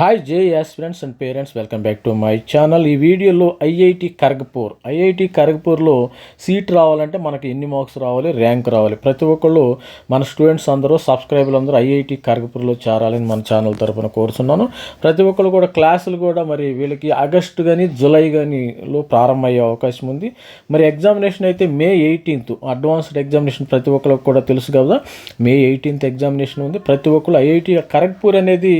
Hi JEE friends and parents welcome back to my channel ఈ వీడియోలో IIT Kharagpur IIT ఖరగ్పూర్లో seat రావాలంటే మనకి ఎన్ని మార్క్స్ రావాలి ర్యాంక్ రావాలి? ప్రతి ఒక్కళ్ళు మన స్టూడెంట్స్ అందరూ సబ్స్క్రైబర్లు అందరూ ఐఐటి ఖరగ్పూర్లో చేరాలని మన ఛానల్ తరపున కోరుతున్నాను ప్రతి ఒక్కళ్ళు కూడా క్లాసులు కూడా మరి వీళ్ళకి ఆగస్టు కానీ జూలై కానీలో ప్రారంభమయ్యే అవకాశం ఉంది. మరి ఎగ్జామినేషన్ అయితే మే ఎయిటీన్త్ అడ్వాన్స్డ్ ఎగ్జామినేషన్ ప్రతి ఒక్కరికి కూడా తెలుసు కదా. మే ఎయిటీన్త్ ఎగ్జామినేషన్ ఉంది. ప్రతి ఒక్కళ్ళు ఐఐటి ఖరగ్పూర్ అనేది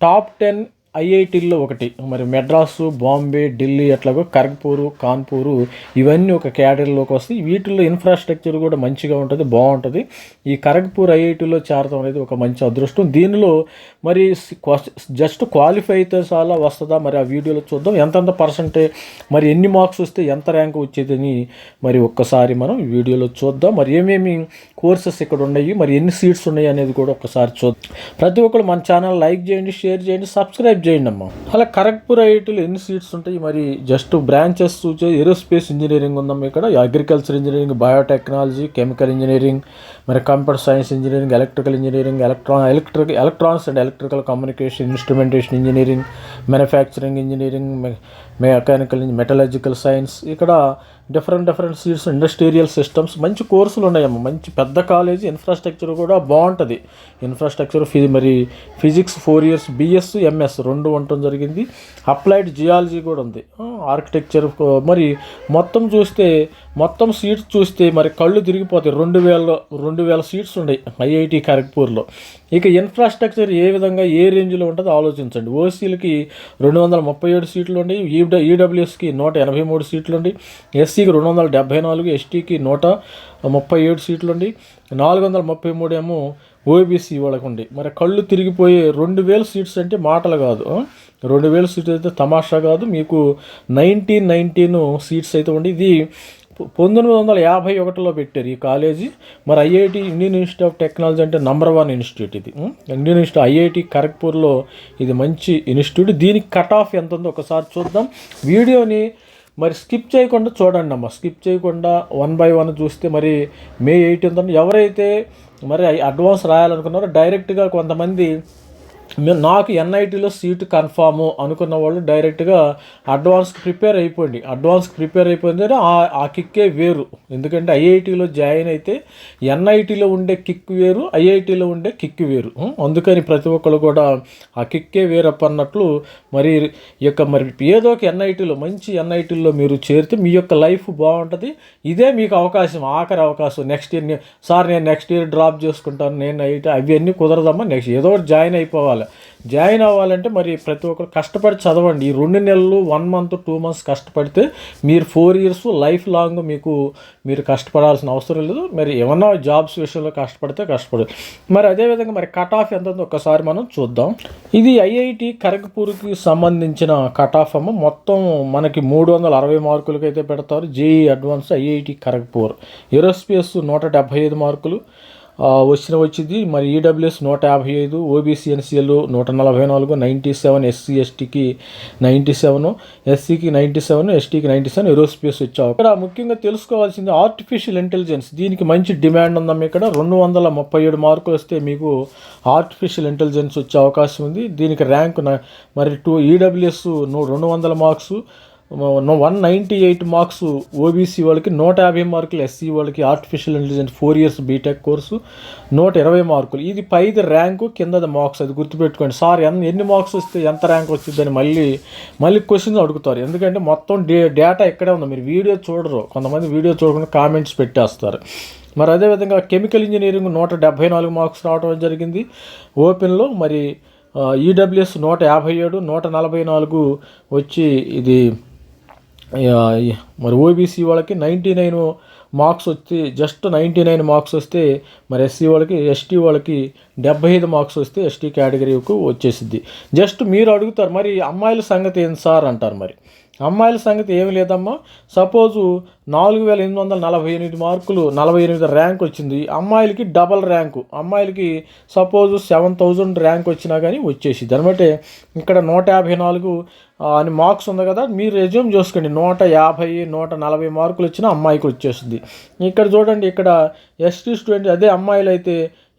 టాప్ టెన్ ఐఐటీల్లో ఒకటి మరి మెడ్రాసు బాంబే ఢిల్లీ అట్లాగో ఖర్గ్పూరు కాన్పూరు ఇవన్నీ ఒక క్యాటరీలోకి వస్తాయి వీటిల్లో ఇన్ఫ్రాస్ట్రక్చర్ కూడా మంచిగా ఉంటుంది బాగుంటుంది. ఈ ఖరగ్పూర్ ఐఐటీలో చేరడం అనేది ఒక మంచి అదృష్టం. దీనిలో మరి జస్ట్ క్వాలిఫై అయితే చాలా వస్తుందా? మరి ఆ వీడియోలో చూద్దాం. ఎంతెంత పర్సంటేజ్ మరి ఎన్ని మార్క్స్ వస్తే ఎంత ర్యాంక్ వచ్చేదని మరి ఒక్కసారి మనం వీడియోలో చూద్దాం. మరి ఏమేమి కోర్సెస్ ఇక్కడ ఉన్నాయి? మరి ఎన్ని సీట్స్ ఉన్నాయి అనేది కూడా ఒకసారి చూద్దాం. ప్రతి ఒక్కరు మన ఛానల్ లైక్ చేయండి షేర్ చేయండి సబ్స్క్రైబ్ చేయండి అమ్మా అలా ఖరగ్పూర్ ఐఐటీలో ఎన్ని సీట్స్ ఉంటాయి? మరి జస్ట్ బ్రాంచెస్ చూసే ఏరోస్పేస్ ఇంజనీరింగ్ ఉందమ్మా ఇక్కడ. Agriculture engineering biotechnology chemical engineering మరి computer science engineering electrical engineering electron electric electronics and electrical communication instrumentation engineering manufacturing engineering mechanical metallurgical science ఇక్కడ different different seats industrial systems మంచి కోర్సులు ఉన్నాయమ్మా. మంచి పెద్ద కాలేజీ ఇన్ఫ్రాస్ట్రక్చర్ కూడా బాగుంటుంది. ఇన్ఫ్రాస్ట్రక్చర్ ఫి మరి physics four years BS MS రెండు ఉండటం జరిగింది. అప్లైడ్ జియాలజీ కూడా ఉంది. ఆర్కిటెక్చర్ మరి మొత్తం చూస్తే మొత్తం సీట్స్ చూస్తే మరి కళ్ళు తిరిగిపోతాయి. రెండు వేల రెండు వేల సీట్స్ ఉన్నాయి ఐఐటి ఖరగ్పూర్లో. ఇక ఇన్ఫ్రాస్ట్రక్చర్ ఏ విధంగా ఏ రేంజ్లో ఉంటుందో ఆలోచించండి. ఓసీలకి రెండు వందల ముప్పై ఏడు సీట్లు ఉండి ఈడబ్ల్యూఎస్కి నూట ఎనభై మూడు సీట్లు ఉండి ఎస్సీకి రెండు వందల డెబ్బై నాలుగు ఎస్టీకి నూట ముప్పై ఏడు సీట్లు ఉండి నాలుగు వందల ముప్పై మూడు ఏమో ఓబీసీ వాళ్ళకు ఉండి. మరి కళ్ళు తిరిగిపోయే రెండు వేల సీట్స్ అంటే మాటలు కాదు. రెండు వేల సీట్స్ అయితే తమాషా కాదు. మీకు నైన్టీన్ నైన్టీన్ సీట్స్ అయితే ఉండి ఇది పంతొమ్మిది వందల యాభై ఒకటిలో పెట్టారు ఈ కాలేజీ. మరి IIT Indian Institute of Technology అంటే నంబర్ వన్ ఇన్స్టిట్యూట్ ఇది. ఇండియన్ ఇన్స్టిట్యూట్ ఐఐటి ఖరగ్పూర్లో ఇది మంచి ఇన్స్టిట్యూట్. దీనికి కట్ ఆఫ్ ఎంత ఉందో ఒకసారి చూద్దాం. వీడియోని మరి స్కిప్ చేయకుండా చూడండి అమ్మ. స్కిప్ చేయకుండా వన్ బై వన్ చూస్తే మరి మే ఎయిటీన్త్ ఎవరైతే మరి అడ్వాన్స్ రాయాలనుకున్నారో డైరెక్ట్గా కొంతమంది నాకు ఎన్ఐటీలో సీటు కన్ఫాము అనుకున్న వాళ్ళు డైరెక్ట్గా అడ్వాన్స్కి ప్రిపేర్ అయిపోండి. అడ్వాన్స్కి ప్రిపేర్ అయిపోయింది ఆ ఆ కిక్కే వేరు. ఎందుకంటే ఐఐటీలో జాయిన్ అయితే ఎన్ఐటీలో ఉండే కిక్ వేరు ఐఐటీలో ఉండే కిక్ వేరు. అందుకని ప్రతి ఒక్కరు కూడా ఆ కిక్కే వేరప్ప అన్నట్లు మరి ఈ యొక్క మరి ఏదో ఒక ఎన్ఐటీలో మంచి ఎన్ఐటీలో మీరు చేరితే మీ యొక్క లైఫ్ బాగుంటుంది. ఇదే మీకు అవకాశం ఆఖరి అవకాశం. నెక్స్ట్ ఇయర్ సార్ నేను నెక్స్ట్ ఇయర్ డ్రాప్ చేసుకుంటాను నేను ఐటీ అవన్నీ కుదరదమ్మా. నెక్స్ట్ ఏదో ఒకటి జాయిన్ అయిపోవాలి. జాయిన్ అవ్వాలంటే మరి ప్రతి ఒక్కరు కష్టపడి చదవండి. ఈ రెండు నెలలు వన్ మంత్ టూ మంత్స్ కష్టపడితే మీరు ఫోర్ ఇయర్స్ లైఫ్ లాంగ్ మీకు మీరు కష్టపడాల్సిన అవసరం లేదు. మరి ఏమన్నా జాబ్స్ విషయంలో కష్టపడితే కష్టపడదు మరి అదేవిధంగా మరి కట్ ఆఫ్ ఎంత ఉందో ఒక్కసారి మనం చూద్దాం. ఇది ఐఐటి ఖరగ్పూర్కి సంబంధించిన కట్ ఆఫ్ అమ్మ. మొత్తం మనకి మూడు వందల అరవై మార్కులకి అయితే పెడతారు. JEE advance IIT Kharagpur. Aerospace నూట డెబ్భై ఐదు మార్కులు. వచ్చిన వచ్చింది. మరి ఈడబ్ల్యూఎస్ నూట యాభై ఐదు ఓబీసీ ఎన్సీఎల్ నూట నలభై నాలుగు నైంటీ సెవెన్ ఎస్సీ ఎస్టీకి నైంటీ సెవెన్ ఎస్సీకి నైంటీ సెవెన్ ఎస్టీకి నైంటీ సెవెన్ ఏరోస్పేస్ వచ్చావు. ఇక్కడ ముఖ్యంగా తెలుసుకోవాల్సింది ఆర్టిఫిషియల్ ఇంటెలిజెన్స్ దీనికి మంచి డిమాండ్ ఉందమ్మ ఇక్కడ. రెండు వందల ముప్పై ఏడు మార్కులు వస్తే మీకు ఆర్టిఫిషియల్ ఇంటెలిజెన్స్ వచ్చే అవకాశం ఉంది. దీనికి ర్యాంక్ మరి టూ ఈడబ్ల్యూఎస్ రెండు వందల marks one ninety eight marks OBC వాళ్ళకి నూట యాభై మార్కులు ఎస్సీ వాళ్ళకి artificial intelligence four years BTech course నూట ఇరవై మార్కులు. ఇది పైది ర్యాంకు కిందది మార్క్స్ అది గుర్తుపెట్టుకోండి. సార్ ఎన్ని ఎన్ని మార్క్స్ వస్తే ఎంత ర్యాంక్ వచ్చిందని మళ్ళీ మళ్ళీ క్వశ్చన్స్ అడుగుతారు. ఎందుకంటే మొత్తం డే డేటా ఇక్కడే ఉంది. మీరు వీడియో చూడరు. కొంతమంది వీడియో చూడకుండా కామెంట్స్ పెట్టేస్తారు. మరి అదేవిధంగా కెమికల్ ఇంజనీరింగ్ నూట డెబ్బై నాలుగు మార్క్స్ రావడం జరిగింది. ఓపెన్లో మరి ఈడబ్ల్యూఎస్ నూట యాభై ఏడు నూట నలభై నాలుగు వచ్చి ఇది మరి ఓబీసీ వాళ్ళకి నైంటీ నైన్ మార్క్స్ వచ్చి జస్ట్ నైంటీ నైన్ మార్క్స్ వస్తే మరి ఎస్సీ వాళ్ళకి ఎస్టీ వాళ్ళకి డెబ్బై ఐదు మార్క్స్ వస్తే ఎస్టీ కేటగిరీకు వచ్చేసిద్ది. జస్ట్ మీరు అడుగుతారు మరి అమ్మాయిల సంగతి ఏంటి సార్ అంటారు మరి? అమ్మాయిల సంగతి ఏమి లేదమ్మా. సపోజు నాలుగు వేల ఎనిమిది వందల నలభై ఎనిమిది మార్కులు నలభై ఎనిమిది ర్యాంక్ వచ్చింది. అమ్మాయిలకి డబల్ ర్యాంకు. అమ్మాయిలకి సపోజు సెవెన్ థౌజండ్ ర్యాంక్ వచ్చినా కానీ వచ్చేసింది. అనమాట ఇక్కడ నూట యాభై నాలుగు అని మార్క్స్ ఉంది కదా మీరు రెజ్యూమ్ చూసుకోండి. నూట యాభై నూట నలభై మార్కులు వచ్చిన అమ్మాయికి వచ్చేస్తుంది ఇక్కడ చూడండి ఇక్కడ ఎస్టీ స్టూడెంట్ అదే అమ్మాయిలు అయితే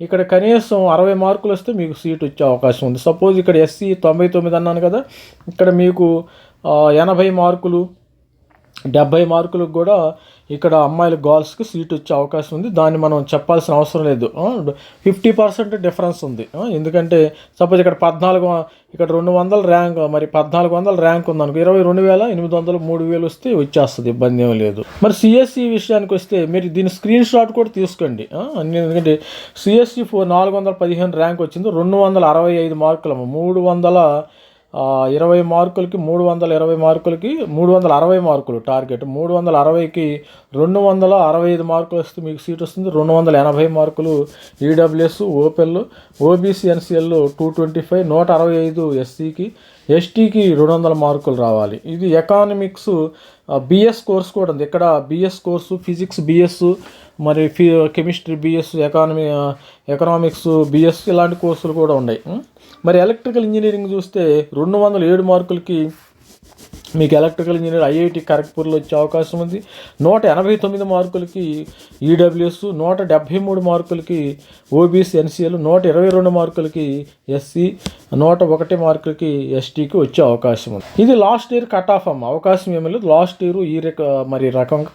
ఇక్కడ కనీసం అరవై మార్కులు వస్తే మీకు సీట్ వచ్చే అవకాశం ఉంది. సపోజ్ ఇక్కడ ఎస్సీ తొంభై తొమ్మిది అన్నాను కదా ఇక్కడ మీకు ఎనభై మార్కులు డెబ్భై మార్కులకు కూడా ఇక్కడ అమ్మాయిల గర్ల్స్కి సీట్ వచ్చే అవకాశం ఉంది. దాన్ని మనం చెప్పాల్సిన అవసరం లేదు. ఫిఫ్టీ పర్సెంట్ డిఫరెన్స్ ఉంది. ఎందుకంటే సపోజ్ ఇక్కడ పద్నాలుగు ఇక్కడ రెండు వందల ర్యాంక్ మరి పద్నాలుగు వందల ర్యాంక్ ఉందనుకో ఇరవై రెండు వేల ఎనిమిది వందలు మూడు వేలు వస్తే వచ్చేస్తుంది ఇబ్బంది ఏం లేదు. మరి సిఎస్సి విషయానికి వస్తే మీరు దీని స్క్రీన్ షాట్ కూడా తీసుకోండి. అన్ని ఎందుకంటే సిఎస్సి ఫోర్ నాలుగు వందల పదిహేను ర్యాంక్ వచ్చింది రెండు వందల అరవై ఐదు మార్కులు మూడు వందల ఇరవై మార్కులకి మూడు వందల ఇరవై మార్కులకి మూడు వందల అరవై మార్కులు టార్గెట్. మూడు వందల అరవైకి రెండు వందల అరవై ఐదు మార్కులు వస్తే మీకు సీట్ వస్తుంది. రెండు వందల ఎనభై మార్కులు EWS ఓపెన్లు OBC NCL two twenty five నూట అరవై ఐదు ఎస్సీకి ఎస్టీకి రెండు వందల మార్కులు రావాలి. ఇది ఎకానమిక్స్ బిఎస్ కోర్స్ కూడా ఉంది. ఇక్కడ బిఎస్ కోర్సు ఫిజిక్స్ బిఎస్ మరి ఫి chemistry BS economy economics BS ఇలాంటి కోర్సులు కూడా ఉన్నాయి. మరి ఎలక్ట్రికల్ ఇంజనీరింగ్ చూస్తే రెండు వందల ఏడు మార్కులకి మీకు ఎలక్ట్రికల్ ఇంజనీర్ ఐఐటి ఖరగ్పూర్లో వచ్చే అవకాశం ఉంది. నూట ఎనభై తొమ్మిది మార్కులకి ఈడబ్ల్యూఎస్ నూట డెబ్భై మూడు మార్కులకి ఓబీసీ ఎన్సీఎల్ నూట ఇరవై రెండు మార్కులకి ఎస్సీ నూట ఒకటి మార్కులకి ఎస్టీకి వచ్చే అవకాశం ఉంది. ఇది లాస్ట్ ఇయర్ కట్ ఆఫ్ అమ్మ. అవకాశం ఏమీ లేదు. లాస్ట్ ఇయర్ ఈ రక మరి రకం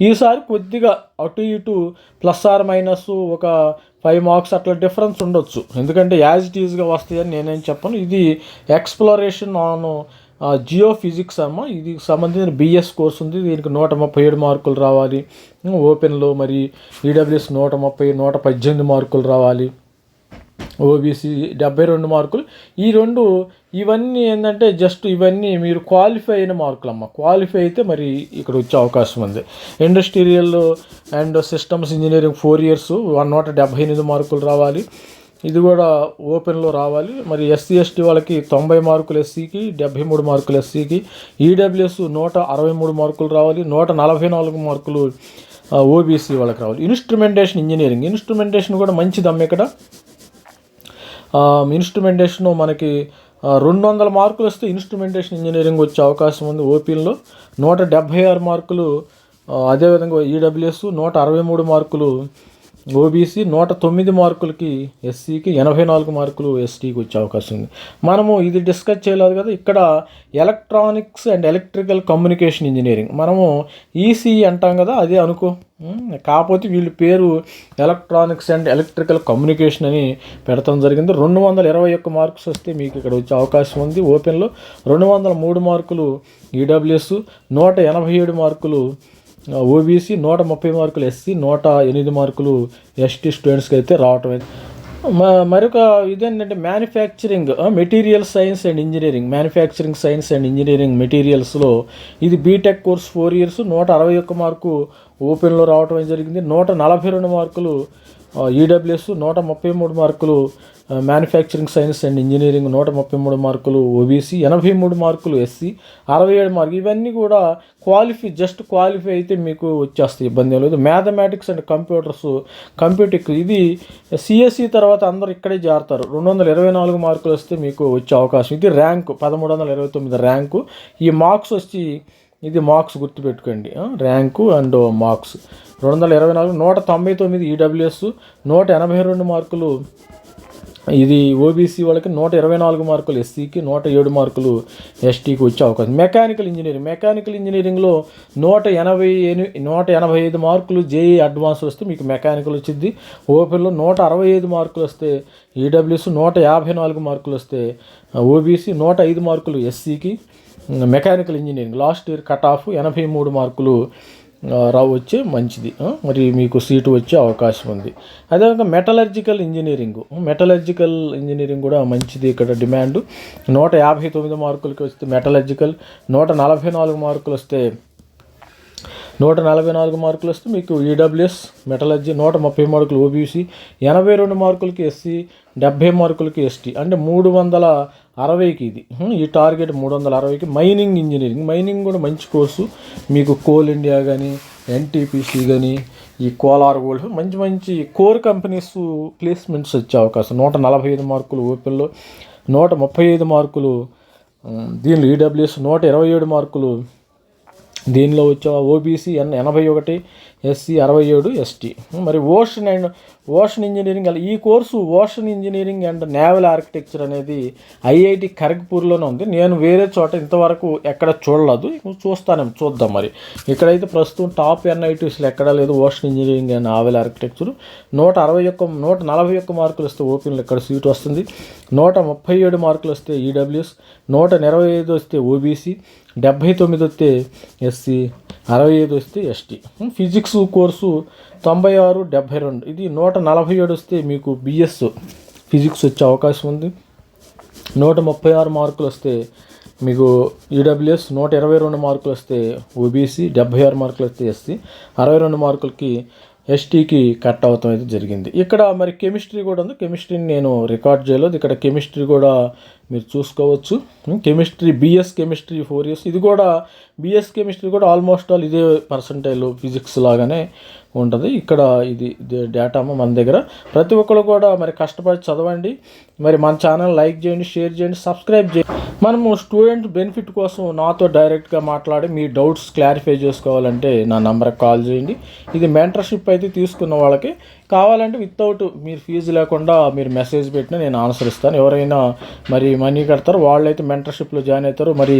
ఈసారి కొద్దిగా అటు ఇటు ప్లస్ ఆర్ మైనస్ ఒక ఫైవ్ మార్క్స్ అట్లా డిఫరెన్స్ ఉండొచ్చు. ఎందుకంటే యాజ్ ఇట్ ఈజ్గా వస్తాయని నేనేం చెప్పను. ఇది ఎక్స్ప్లోరేషన్ ఆన్ జియో ఫిజిక్స్ అమ్మ ఇది సంబంధించిన బిఎస్ కోర్స్ ఉంది దీనికి నూట ముప్పై ఏడు మార్కులు రావాలి. ఓపెన్లో మరి ఈడబ్ల్యూఎస్ నూట ముప్పై నూట పద్దెనిమిది మార్కులు రావాలి. ఓబీసీ డెబ్బై రెండు మార్కులు. ఈ రెండు ఇవన్నీ ఏంటంటే జస్ట్ ఇవన్నీ మీరు క్వాలిఫై అయిన మార్కులు అమ్మ క్వాలిఫై అయితే మరి ఇక్కడ వచ్చే అవకాశం ఉంది. Industrial and systems engineering four years one నూట డెబ్బై ఎనిమిది మార్కులు రావాలి. ఇది కూడా ఓపెన్లో రావాలి. మరి ఎస్సీ ఎస్టీ వాళ్ళకి తొంభై మార్కులు ఎస్సీకి డెబ్బై మూడు మార్కులు ఎస్సీకి ఈడబ్ల్యూఎస్ నూట అరవై మూడు మార్కులు రావాలి నూట నలభై నాలుగు మార్కులు ఓబీసీ వాళ్ళకి రావాలి. Instrumentation engineering. ఇన్స్ట్రుమెంటేషన్ కూడా మంచిదమ్మ ఇక్కడ. ఇన్స్ట్రుమెంటేషన్ మనకి రెండు వందల మార్కులు వస్తే ఇన్స్ట్రుమెంటేషన్ ఇంజనీరింగ్ వచ్చే అవకాశం ఉంది ఓపీలో నూట డెబ్భై ఆరు మార్కులు అదేవిధంగా ఈడబ్ల్యూఎస్ నూట అరవై మూడు మార్కులు ఓబీసీ నూట తొమ్మిది మార్కులకి ఎస్సీకి ఎనభై నాలుగు మార్కులు ఎస్టీకి వచ్చే అవకాశం ఉంది. మనము ఇది డిస్కస్ చేయలేదు కదా ఇక్కడ electronics and electrical communication engineering. మనము ఈసీఈ అంటాం కదా అదే అనుకో. కాకపోతే వీళ్ళ పేరు ఎలక్ట్రానిక్స్ అండ్ ఎలక్ట్రికల్ కమ్యూనికేషన్ అని పెడతాం జరిగింది. రెండు వందల ఇరవై ఒక్క మార్క్స్ వస్తే మీకు ఇక్కడ వచ్చే అవకాశం ఉంది. ఓపెన్లో రెండు వందల మూడు మార్కులు ఈడబ్ల్యూఎస్ నూట ఎనభై ఏడు మార్కులు ఓబీసీ నూట ముప్పై మార్కులు ఎస్సీ నూట ఎనిమిది మార్కులు ఎస్టీ స్టూడెంట్స్కి అయితే రావటం అయితే. మ- మరొక ఇదేంటంటే manufacturing material science and engineering manufacturing science and engineering మెటీరియల్స్లో ఇది బీటెక్ కోర్స్ ఫోర్ ఇయర్స్ నూట అరవై ఒక్క మార్కు ఓపెన్లో రావటం జరిగింది. నూట నలభై రెండు మార్కులు ఈడబ్ల్యూఎస్ నూట ముప్పై మూడు మార్కులు మ్యానుఫ్యాక్చరింగ్ సైన్స్ అండ్ ఇంజనీరింగ్ నూట ముప్పై మూడు మార్కులు ఓబీసీ ఎనభై మూడు మార్కులు ఎస్సీ అరవై ఏడు మార్కులు. ఇవన్నీ కూడా క్వాలిఫై జస్ట్ క్వాలిఫై అయితే మీకు వచ్చేస్తాయి ఇబ్బంది ఏం లేదు. మ్యాథమెటిక్స్ అండ్ కంప్యూటర్స్ కంప్యూటర్ ఇది సిఎస్సి తర్వాత అందరూ ఇక్కడే చేరతారు రెండు వందల ఇరవై నాలుగు మార్కులు వస్తే మీకు వచ్చే అవకాశం. ఇది ర్యాంకు పదమూడు వందల ఇరవై తొమ్మిది ర్యాంకు ఈ మార్క్స్ వచ్చి ఇది మార్క్స్ గుర్తుపెట్టుకోండి. Rank and marks. రెండు వందల ఇరవై నాలుగు నూట తొంభై తొమ్మిది ఈడబ్ల్యూఎస్ నూట ఎనభై రెండు మార్కులు ఇది ఓబీసీ వాళ్ళకి నూట ఇరవై నాలుగు మార్కులు ఎస్సీకి నూట ఏడు మార్కులు ఎస్టీకి వచ్చే అవకాశం. Mechanical engineering. మెకానికల్ ఇంజనీరింగ్లో నూట ఎనభై ఎని నూట ఎనభై ఐదు మార్కులు జేఈ అడ్వాన్స్ వస్తే మీకు మెకానికల్ వచ్చింది. ఓపెన్లో నూట అరవై ఐదు మార్కులు వస్తే ఈడబ్ల్యూఎస్ నూట యాభై నాలుగు మార్కులు వస్తే ఓబీసీ నూట ఐదు మార్కులు ఎస్సీకి mechanical engineering. Last year cut off ఎనభై మూడు మార్కులు రావచ్చే రావు వచ్చే మంచిది. మరి మీకు సీటు వచ్చే అవకాశం ఉంది. అదేవిధంగా మెటలర్జికల్ ఇంజనీరింగ్. మెటలర్జికల్ ఇంజనీరింగ్ కూడా మంచిది ఇక్కడ డిమాండ్. నూట యాభై తొమ్మిది మార్కులకి వస్తే మెటలర్జికల్ నూట నలభై నాలుగు మార్కులు వస్తే నూట నలభై నాలుగు మార్కులు వస్తే మీకు ఈడబ్ల్యూఎస్ మెటలర్జీ నూట ముప్పై మార్కులు ఓబీసీ ఎనభై రెండు మార్కులకి ఎస్సీ డెబ్భై మార్కులకి ఎస్టీ అంటే మూడు వందల అరవైకి ఇది. ఈ టార్గెట్ మూడు వందల అరవైకి మైనింగ్ ఇంజనీరింగ్. మైనింగ్ కూడా మంచి కోర్సు. మీకు కోల్ ఇండియా కానీ ఎన్టీపీసీ కానీ ఈ కోలార్ గోల్డ్ మంచి మంచి కోర్ కంపెనీస్ ప్లేస్మెంట్స్ వచ్చే అవకాశం. నూట నలభై ఐదు మార్కులు ఓపెన్లో నూట ముప్పై ఐదు మార్కులు దీనిలో ఈడబ్ల్యూఎస్ నూట ఇరవై ఏడు మార్కులు దీనిలో వచ్చే ఓబీసీ ఎన్ ఎనభై ఒకటి ఎస్సీ అరవై ఏడు ఎస్టీ. మరి ఓషన్ అండ్ ఓషన్ ఇంజనీరింగ్ అలా ఈ course ocean engineering and naval architecture అనేది ఐఐటి ఖరగ్పూర్లోనే ఉంది. నేను వేరే చోట ఇంతవరకు ఎక్కడ చూడలేదు. చూస్తాను చూద్దాం మరి. ఇక్కడైతే ప్రస్తుతం టాప్ ఎన్ఐటీస్లో ఎక్కడా లేదు ocean engineering and naval architecture. నూట అరవై ఒక్క నూట నలభై ఒక్క మార్కులు వస్తే ఓపెన్లు ఇక్కడ సీట్ వస్తుంది. నూట ముప్పై ఏడు మార్కులు వస్తే ఈడబ్ల్యూఎస్ నూట ఇరవై ఐదు వస్తే ఓబీసీ డెబ్భై తొమ్మిది వస్తే ఎస్సీ అరవై ఐదు వస్తే ఎస్టీ. ఫిజిక్స్ కోర్సు తొంభై ఆరు డెబ్భై రెండు. ఇది నూట నలభై ఏడు వస్తే మీకు బిఎస్ ఫిజిక్స్ వచ్చే అవకాశం ఉంది. నూట ముప్పై ఆరు మార్కులు వస్తే మీకు ఈడబ్ల్యూఎస్ నూట ఇరవై రెండు మార్కులు వస్తే ఓబీసీ డెబ్బై ఆరు మార్కులు వస్తే ఎస్సీ అరవై రెండు మార్కులకి ఎస్టీకి కట్ అవుతాం అయితే జరిగింది. ఇక్కడ మరి కెమిస్ట్రీ కూడా ఉంది. కెమిస్ట్రీని నేను రికార్డ్ చేయలేదు. ఇక్కడ కెమిస్ట్రీ కూడా మీరు చూసుకోవచ్చు. Chemistry BS chemistry four years. ఇది కూడా బిఎస్ కెమిస్ట్రీ కూడా ఆల్మోస్ట్ ఆల్ ఇదే పర్సంటైల్ ఫిజిక్స్ లాగానే ఉంటుంది. ఇక్కడ ఇది ఇది డేటా మన దగ్గర. ప్రతి ఒక్కరు కూడా మరి కష్టపడి చదవండి. మరి మన ఛానల్ లైక్ చేయండి షేర్ చేయండి సబ్స్క్రైబ్ చేయండి. మనము స్టూడెంట్ బెనిఫిట్ కోసం నాతో డైరెక్ట్గా మాట్లాడి మీ డౌట్స్ క్లారిఫై చేసుకోవాలంటే నా నంబర్కి కాల్ చేయండి. ఇది మెంటర్షిప్ అయితే తీసుకున్న వాళ్ళకి కావాలంటే వితౌట్ మీరు ఫీజు లేకుండా మీరు మెసేజ్ పెట్టినా నేను ఆన్సర్ ఇస్తాను. ఎవరైనా మరి మనీ కడతారో వాళ్ళైతే మెంటర్షిప్లో జాయిన్ అవుతారు మరి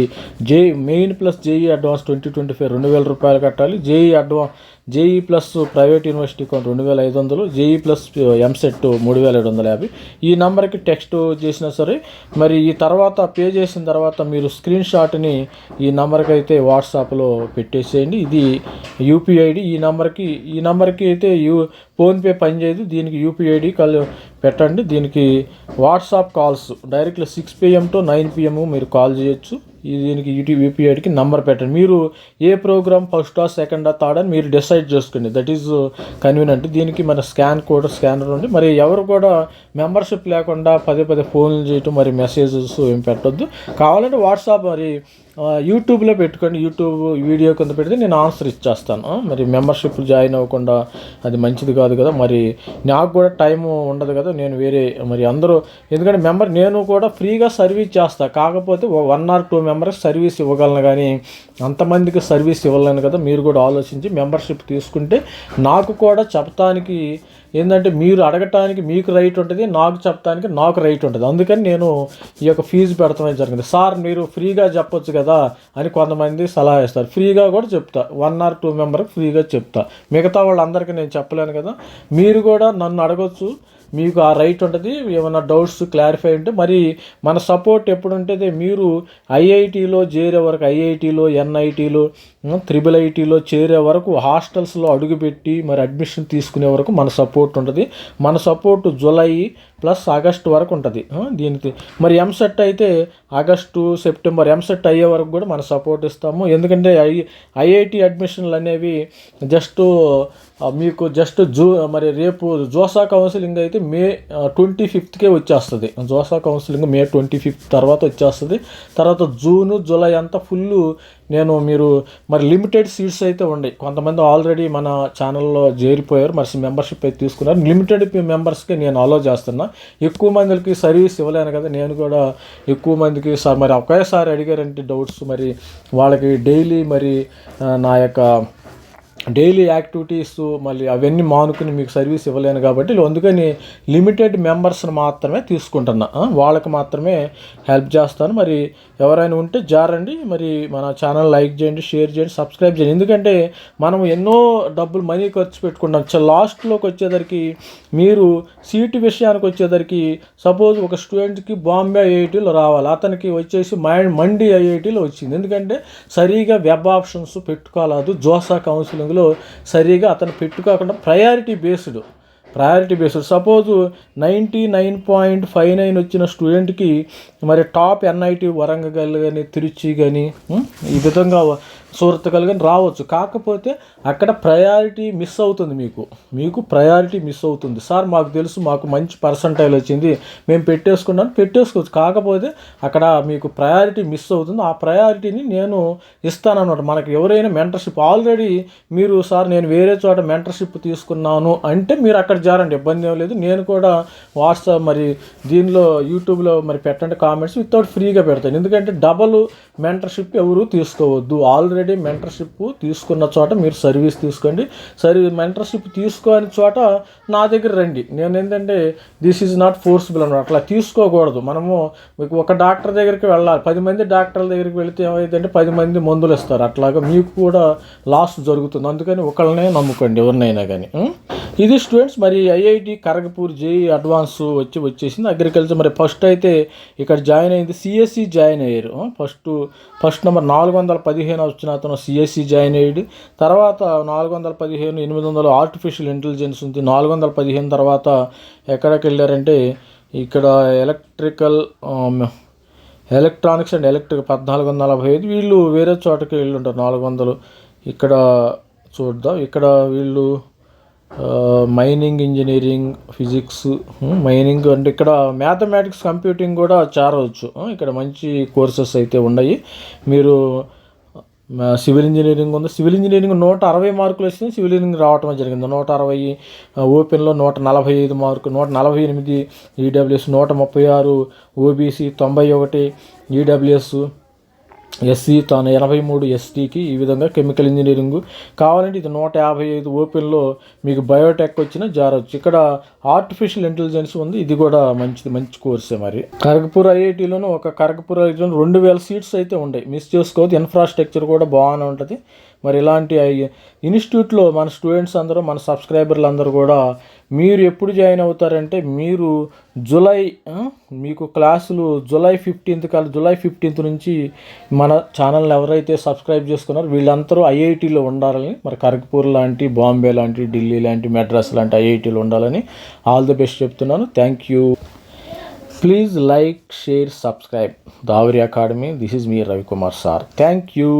JEE main plus JEE advance twenty twenty five రెండు వేల రూపాయలు కట్టాలి. JEE advance JEE plus private university account రెండు వేల ఐదు వందలు జేఈ ప్లస్ ఎంసెట్ మూడు వేల ఏడు వందల యాభై. ఈ నెంబర్కి టెక్స్ట్ చేసినా సరే మరి ఈ తర్వాత పే చేసిన తర్వాత మీరు స్క్రీన్ షాట్ని ఈ నెంబర్కి అయితే వాట్సాప్లో పెట్టేసేయండి. ఇది యూపీఐడి. ఈ నెంబర్కి ఈ నెంబర్కి అయితే యూ ఫోన్పే పనిచేయదు. దీనికి యూపీఐడి కల్ పెట్టండి. దీనికి WhatsApp calls. Directly six PM to nine PM మీరు కాల్ చేయొచ్చు. దీనికి యూట్యూబ్ యూపీఐడికి నంబర్ పెట్టండి. మీరు ఏ ప్రోగ్రామ్ ఫస్టా సెకండా థర్డ్ అని మీరు డిసైడ్ చేసుకోండి. దట్ ఈజ్ కన్వీనియంట్ దీనికి మన స్కాన్ కోడ్ స్కానర్ ఉంది. మరి ఎవరు కూడా మెంబర్షిప్ లేకుండా పదే పదే ఫోన్లు చేయటం మరి మెసేజెస్ ఏం పెట్టొద్దు. కావాలంటే వాట్సాప్ మరి యూట్యూబ్లో పెట్టుకోండి. యూట్యూబ్ వీడియో కింద పెడితే నేను ఆన్సర్ ఇచ్చేస్తాను. మరి మెంబర్షిప్ జాయిన్ అవ్వకుండా అది మంచిది కాదు కదా. మరి నాకు కూడా టైం ఉండదు కదా. నేను వేరే మరి అందరూ ఎందుకంటే మెంబర్ నేను కూడా ఫ్రీగా సర్వీస్ చేస్తాను కాకపోతే one or two members service ఇవ్వగలను కానీ అంతమందికి సర్వీస్ ఇవ్వలేను కదా. మీరు కూడా ఆలోచించి మెంబర్షిప్ తీసుకుంటే నాకు కూడా చెప్పడానికి ఏంటంటే మీరు అడగటానికి మీకు రైట్ ఉంటుంది నాకు చెప్పడానికి నాకు రైట్ ఉంటుంది. అందుకని నేను ఈ యొక్క ఫీజు పెడతామని జరిగింది. సార్ మీరు ఫ్రీగా చెప్పొచ్చు కదా అని కొంతమంది సలహా ఇస్తారు. ఫ్రీగా కూడా చెప్తా. వన్ ఆర్ టూ మెంబర్కి ఫ్రీగా చెప్తా. మిగతా వాళ్ళందరికీ నేను చెప్పలేను కదా. మీరు కూడా నన్ను అడగొచ్చు. మీకు ఆ రైట్ ఉంటుంది. ఏమైనా డౌట్స్ క్లారిఫై ఉంటే మరి మన సపోర్ట్ ఎప్పుడు ఉంటుంది మీరు ఐఐటీలో చేరే వరకు ఐఐటీలో ఎన్ఐటీలో త్రిబుల్ ఐటీలో చేరే వరకు హాస్టల్స్లో అడుగుపెట్టి మరి అడ్మిషన్ తీసుకునే వరకు మన సపోర్ట్ ఉంటుంది. మన సపోర్ట్ జూలై ప్లస్ ఆగస్టు వరకు ఉంటుంది. దీనికి మరి ఎంసెట్ అయితే ఆగస్టు సెప్టెంబర్ ఎంసెట్ అయ్యే వరకు కూడా మనం సపోర్ట్ ఇస్తాము. ఎందుకంటే ఐ ఐఐటి అడ్మిషన్లు అనేవి జస్ట్ మీకు జస్ట్ జూ మరి రేపు జోసా కౌన్సిలింగ్ అయితే మే ట్వంటీ ఫిఫ్త్కే వచ్చేస్తుంది. JoSAA counselling May twenty fifth తర్వాత వచ్చేస్తుంది. తర్వాత జూను జూలై అంతా ఫుల్ నేను మీరు మరి లిమిటెడ్ సీట్స్ అయితే ఉన్నాయి. కొంతమంది ఆల్రెడీ మన ఛానల్లో చేరిపోయారు. మరి మెంబర్షిప్ అయితే తీసుకున్నారు. లిమిటెడ్ మెంబర్స్కి నేను అలో చేస్తున్నా. ఎక్కువ మందికి సర్వీస్ ఇవ్వలేను కదా. నేను కూడా ఎక్కువ మందికి సార్ మరి ఒకేసారి అడిగారంటే డౌట్స్. మరి వాళ్ళకి డైలీ మరి నా యొక్క డైలీ యాక్టివిటీస్ మళ్ళీ అవన్నీ మానుకుని మీకు సర్వీస్ ఇవ్వలేను కాబట్టి అందుకని లిమిటెడ్ మెంబర్స్ని మాత్రమే తీసుకుంటున్నా. వాళ్ళకి మాత్రమే హెల్ప్ చేస్తాను. మరి ఎవరైనా ఉంటే జారండి మరి మన ఛానల్ లైక్ చేయండి షేర్ చేయండి సబ్స్క్రైబ్ చేయండి. ఎందుకంటే మనం ఎన్నో డబ్బులు మనీ ఖర్చు పెట్టుకుంటాం. చ- లాస్ట్లోకి వచ్చేసరికి మీరు సీటు విషయానికి వచ్చేసరికి సపోజ్ ఒక స్టూడెంట్కి బాంబే ఐఐటీలో రావాలి. అతనికి వచ్చేసి మైండ్ మండి ఐఐటీలో వచ్చింది. ఎందుకంటే సరిగా వెబ్ ఆప్షన్స్ పెట్టుకోలేదు. జోసా కౌన్సిలింగ్లో సరిగా అతను పెట్టుకోకుండా priority based priority based suppose ninety nine point five nine వచ్చిన స్టూడెంట్కి మరి టాప్ ఎన్ఐటి వరంగల్ కానీ తిరుచి కానీ ఈ విధంగా సూరత్కల్ కానీ రావచ్చు. కాకపోతే అక్కడ ప్రయారిటీ మిస్ అవుతుంది మీకు. మీకు ప్రయారిటీ మిస్ అవుతుంది. సార్ మాకు తెలుసు మాకు మంచి పర్సంటైల్ వచ్చింది. మేము పెట్టేసుకున్నాను పెట్టేసుకోవచ్చు. కాకపోతే అక్కడ మీకు ప్రయారిటీ మిస్ అవుతుంది. ఆ ప్రయారిటీని నేను ఇస్తానన్నమాట. మనకి ఎవరైనా మెంటర్షిప్ ఆల్రెడీ మీరు సార్ నేను వేరే చోట మెంటర్షిప్ తీసుకున్నాను అంటే మీరు అక్కడ జారండి. ఇబ్బంది ఏం లేదు. నేను కూడా వాట్సాప్ మరి దీనిలో యూట్యూబ్లో మరి పెట్టండి కామెంట్స్ వితౌట్ ఫ్రీగా పెడతాను. ఎందుకంటే డబల్ మెంటర్షిప్ ఎవరు తీసుకోవద్దు. ఆల్రెడీ ఆల్రెడీ మెంటర్షిప్ తీసుకున్న చోట మీరు సర్వీస్ తీసుకోండి. సర్వీ మెంటర్షిప్ తీసుకోని చోట నా దగ్గర రండి. నేను ఏంటంటే దిస్ ఈజ్ నాట్ ఫోర్స్బుల్ అనమాట అట్లా తీసుకోకూడదు. మనము మీకు ఒక డాక్టర్ దగ్గరికి వెళ్ళాలి. పది మంది డాక్టర్ల దగ్గరికి వెళితే ఏమైందంటే పది మంది మందులు ఇస్తారు. అట్లాగా మీకు కూడా లాస్ జరుగుతుంది. అందుకని ఒకళ్ళనే నమ్ముకోండి ఎవరినైనా కానీ ఇది స్టూడెంట్స్ మరి ఐఐటి ఖరగ్పూర్ జేఈ అడ్వాన్స్ వచ్చి వచ్చేసింది. అగ్రికల్చర్ మరి ఫస్ట్ అయితే ఇక్కడ జాయిన్ అయింది. సిఎస్సి జాయిన్ అయ్యారు. ఫస్ట్ ఫస్ట్ నెంబర్ నాలుగు వందల పదిహేను వచ్చిన అతను సిఎస్సి జాయిన్ అయ్యాడు. తర్వాత నాలుగు వందల పదిహేను ఎనిమిది వందల ఆర్టిఫిషియల్ ఇంటెలిజెన్స్ ఉంది. నాలుగు వందల పదిహేను తర్వాత ఎక్కడికి వెళ్ళారంటే ఇక్కడ ఎలక్ట్రికల్ ఎలక్ట్రానిక్స్ అండ్ ఎలక్ట్రిక్ పద్నాలుగు వందల నలభై ఐదు వీళ్ళు వేరే చోటకి వెళ్ళి ఉంటారు నాలుగు వందలు ఇక్కడ చూద్దాం. ఇక్కడ వీళ్ళు మైనింగ్ ఇంజనీరింగ్ ఫిజిక్స్ మైనింగ్ అంటే ఇక్కడ మ్యాథమెటిక్స్ కంప్యూటింగ్ కూడా చేరవచ్చు. Hmm, ఇక్కడ మంచి కోర్సెస్ అయితే ఉన్నాయి. మీరు సివిల్ ఇంజనీరింగ్ ఉంది. సివిల్ ఇంజనీరింగ్ నూట అరవై మార్కులు వస్తుంది సివిల్ ఇంజనీరింగ్ రావటం జరిగింది. నూట అరవై ఓపెన్లో నూట నలభై ఐదు మార్కు నూట నలభై ఎనిమిది ఈడబ్ల్యూఎస్ నూట ముప్పై ఆరు ఓబీసీ తొంభై ఒకటి ఈడబ్ల్యూఎస్ ఎస్సీ తాను ఎనభై మూడు ఎస్టీకి ఈ విధంగా కెమికల్ ఇంజనీరింగ్ కావాలంటే ఇది నూట యాభై ఐదు ఓపెన్లో మీకు బయోటెక్ వచ్చిన జారొచ్చు. ఇక్కడ ఆర్టిఫిషియల్ ఇంటెలిజెన్స్ ఉంది. ఇది కూడా మంచిది మంచి కోర్సే మరి. ఖరగ్పూర్ ఐఐటీలోనూ ఒక ఖరగ్పూర్ ఐఐటీలో రెండు వేల సీట్స్ అయితే ఉన్నాయి మిస్ చేసుకోవద్దు. ఇన్ఫ్రాస్ట్రక్చర్ కూడా బాగానే ఉంటుంది. మరి ఇలాంటి ఇన్స్టిట్యూట్లో మన స్టూడెంట్స్ అందరూ మన సబ్స్క్రైబర్లు అందరూ కూడా మీరు ఎప్పుడు జాయిన్ అవుతారంటే మీరు జూలై మీకు క్లాసులు జూలై ఫిఫ్టీన్త్ కాదు జూలై ఫిఫ్టీన్త్ నుంచి మన ఛానల్ని ఎవరైతే సబ్స్క్రైబ్ చేసుకున్నారో వీళ్ళందరూ ఐఐటీలో ఉండాలని మరి ఖరగ్పూర్ లాంటి బాంబే లాంటి ఢిల్లీ లాంటి మెడ్రాస్ లాంటి ఐఐటీలో ఉండాలని ఆల్ ది బెస్ట్ చెప్తున్నాను. Thank you please like share subscribe Davari academy. This is me Ravikumar sir thank you